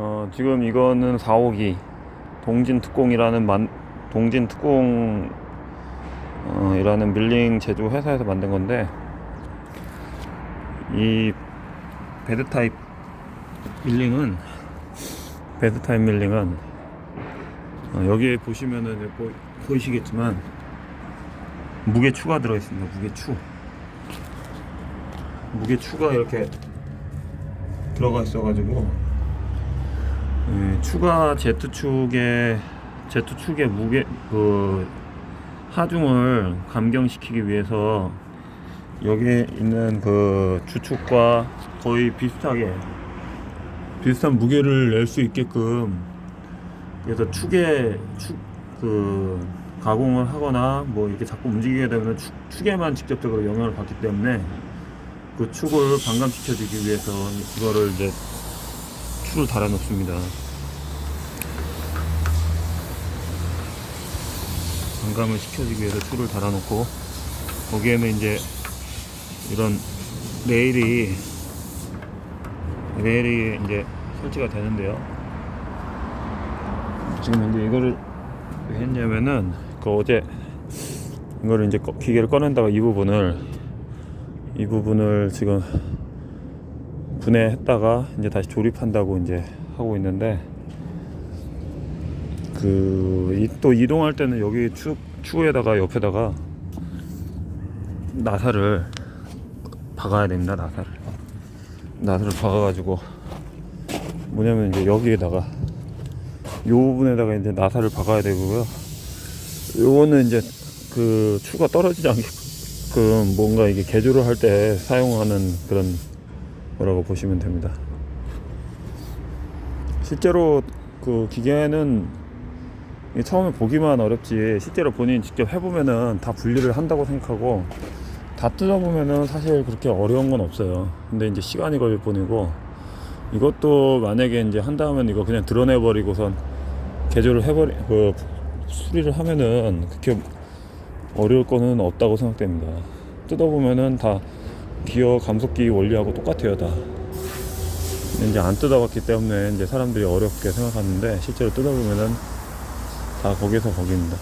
어, 지금 이거는 4호기 동진 특공이라는 만, 동진 특공 어, 이라는 밀링 제조 회사에서 만든 건데 이 베드 타입 밀링은 베드 타입 밀링은 어, 여기에 보시면은 보, 보이시겠지만 무게 추가 들어 있습니다. 무게 추. 무게 추가 이렇게 들어가 있어가지고 예, 추가 Z축의 Z축의 무게 그 하중을 감경시키기 위해서 여기에 있는 그 주축과 거의 비슷하게 비슷한 무게를 낼 수 있게끔 그래서 축에 축그 가공을 하거나 뭐 이렇게 자꾸 움직이게 되면 축, 축에만 직접적으로 영향을 받기 때문에 그 축을 반감시켜주기 위해서 이거를 이제 축을 달아 놓습니다. 반감을 시켜주기 위해서 축을 달아 놓고 거기에는 이제 이런 레일이 레일이 이제 설치가 되는데요. 지금 현재 이거를 왜 했냐면은 그 어제 이거를 이제 꺼- 기계를 꺼낸다가 이 부분을 이 부분을 지금 분해했다가 이제 다시 조립한다고 이제 하고 있는데 그 또 이동할 때는 여기 축 축에다가 옆에다가 나사를 박아야 됩니다 나사를. 나사를 박아가지고. 뭐냐면 이제 여기에다가 요 부분에다가 이제 나사를 박아야 되고요. 요거는 이제 그 추가 떨어지지 않게끔 뭔가 이게 개조를 할 때 사용하는 그런 거라고 보시면 됩니다. 실제로 그 기계는 처음에 보기만 어렵지 실제로 본인 직접 해보면은 다 분리를 한다고 생각하고 다 뜯어보면은 사실 그렇게 어려운 건 없어요. 근데 이제 시간이 걸릴 뿐이고 이것도 만약에 이제 한다면 이거 그냥 드러내버리고선 개조를 해버리 그 수리를 하면은 그렇게 어려울 거는 없다고 생각됩니다. 뜯어보면은 다 기어 감속기 원리하고 똑같아요 다. 이제 안 뜯어봤기 때문에 이제 사람들이 어렵게 생각하는데 실제로 뜯어보면은 다 거기서 거기입니다.